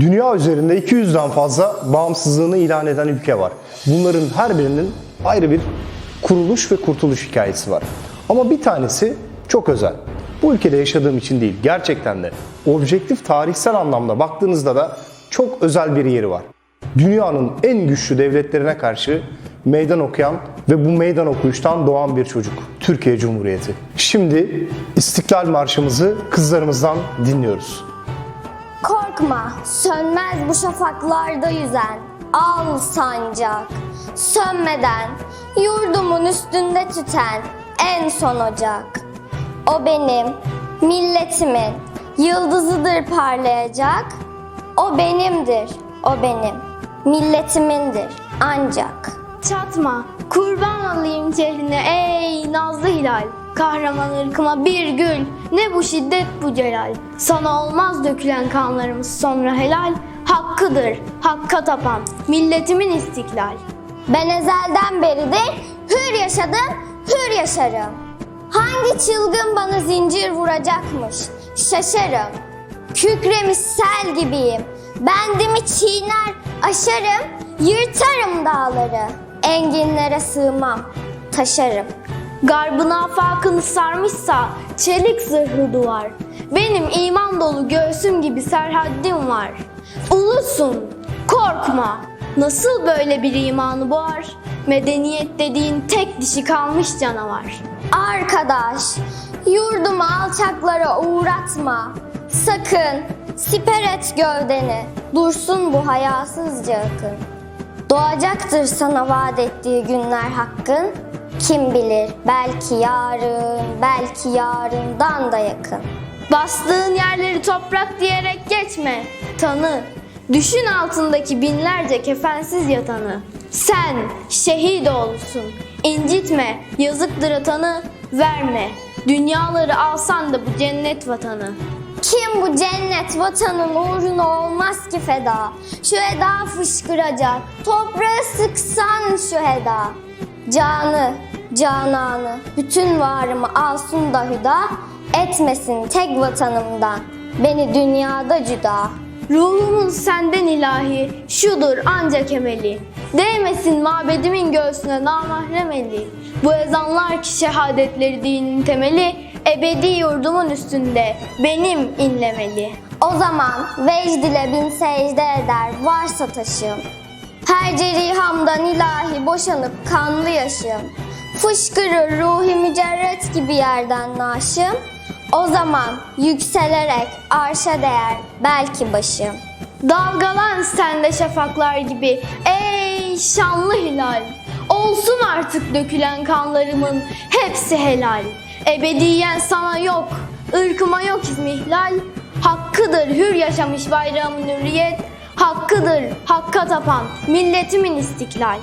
Dünya üzerinde 200'den fazla bağımsızlığını ilan eden ülke var. Bunların her birinin ayrı bir kuruluş ve kurtuluş hikayesi var. Ama bir tanesi çok özel. Bu ülkede yaşadığım için değil, gerçekten de objektif tarihsel anlamda baktığınızda da çok özel bir yeri var. Dünyanın en güçlü devletlerine karşı meydan okuyan ve bu meydan okuyuştan doğan bir çocuk. Türkiye Cumhuriyeti. Şimdi İstiklal Marşımızı kızlarımızdan dinliyoruz. Korkma, sönmez bu şafaklarda yüzen al sancak. Sönmeden yurdumun üstünde tüten en son ocak. O benim, milletimin yıldızıdır parlayacak. O benimdir, o benim, milletimindir ancak. Çatma, kurban olayım cehrine ey nazlı hilal. Kahraman ırkıma bir gül, ne bu şiddet bu celal. Sana olmaz dökülen kanlarımız sonra helal. Hakkıdır, hakka tapan, milletimin istiklal. Ben ezelden beridir hür yaşadım, hür yaşarım. Hangi çılgın bana zincir vuracakmış? Şaşarım. Kükremiş sel gibiyim. Bendimi çiğner, aşarım, yırtarım dağları. Enginlere sığmam, taşarım. Garbın afakını sarmışsa çelik zırhlı duvar. Benim iman dolu göğsüm gibi serhaddim var. Ulusun, korkma. Nasıl böyle bir imanı boğar? Medeniyet dediğin tek dişi kalmış canavar. Arkadaş, yurdumu alçaklara uğratma. Sakın, siper et gövdeni. Dursun bu hayasızca akın. Doğacaktır sana vaat ettiği günler hakkın. Kim bilir belki yarın, belki yarından da yakın. Bastığın yerleri toprak diyerek geçme. Tanı. Düşün altındaki binlerce kefensiz yatanı. Sen şehit oğlusun. İncitme, yazıktır atanı, verme. Dünyaları alsan da bu cennet vatanı. Kim bu cennet vatanın uğruna olmaz ki feda? Şu eda fışkıracak, toprağı sıksan şu heda. Canı, cananı, bütün varımı alsın da hüda, etmesin tek vatanımdan, beni dünyada cüda. Ruhumun senden ilahi, şudur ancak emeli. Değmesin mabedimin göğsüne namahrem eli. Bu ezanlar ki şehadetleri dinin temeli, ebedi yurdumun üstünde benim inlemeli. O zaman vecd ile bin secde eder varsa taşım. Her cerihamdan ilahi boşanıp kanlı yaşım. Fışkırır ruhi mücerret gibi yerden naşım. O zaman yükselerek arşa değer belki başım. Dalgalan sende şafaklar gibi ey şanlı hilal. Olsun artık dökülen kanlarımın hepsi helal. Ebediyen sana yok, ırkıma yok izmihlal. Hakkıdır hür yaşamış bayrağımın hürriyet. Hakkıdır hakka tapan milletimin istiklal.